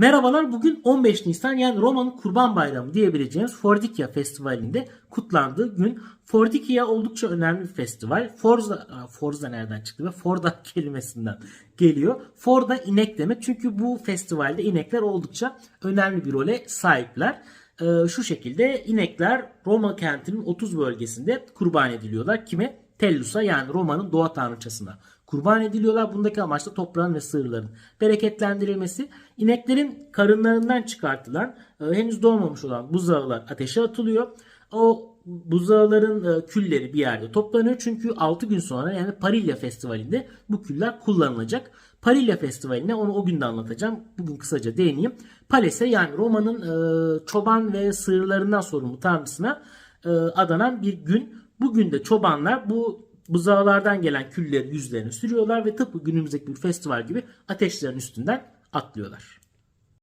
Merhabalar bugün 15 Nisan yani Roma'nın Kurban Bayramı diyebileceğimiz Fordikia Festivali'nde kutlandığı gün. Fordikia oldukça önemli bir festival. Forza, Forza nereden çıktı ve Forda kelimesinden geliyor. Forda inek demek çünkü bu festivalde inekler oldukça önemli bir role sahipler. Ee, şu şekilde inekler Roma kentinin 30 bölgesinde kurban ediliyorlar. Kime? Tellus'a yani Roma'nın doğa tanrıçasına kurban ediliyorlar. Bundaki amaç da toprağın ve sığırların bereketlendirilmesi. İneklerin karınlarından çıkartılan e, henüz doğmamış olan buzağılar ateşe atılıyor. O buzağıların e, külleri bir yerde toplanıyor. Çünkü 6 gün sonra yani Parilya Festivali'nde bu küller kullanılacak. Parilya Festivali'ne onu o günde anlatacağım. Bugün kısaca değineyim. Palese yani Roma'nın e, çoban ve sığırlarından sorumlu tanrısına adanan bir gün. Bugün de çobanlar bu buzağılardan gelen külleri yüzlerine sürüyorlar ve tıpkı günümüzdeki bir festival gibi ateşlerin üstünden atlıyorlar.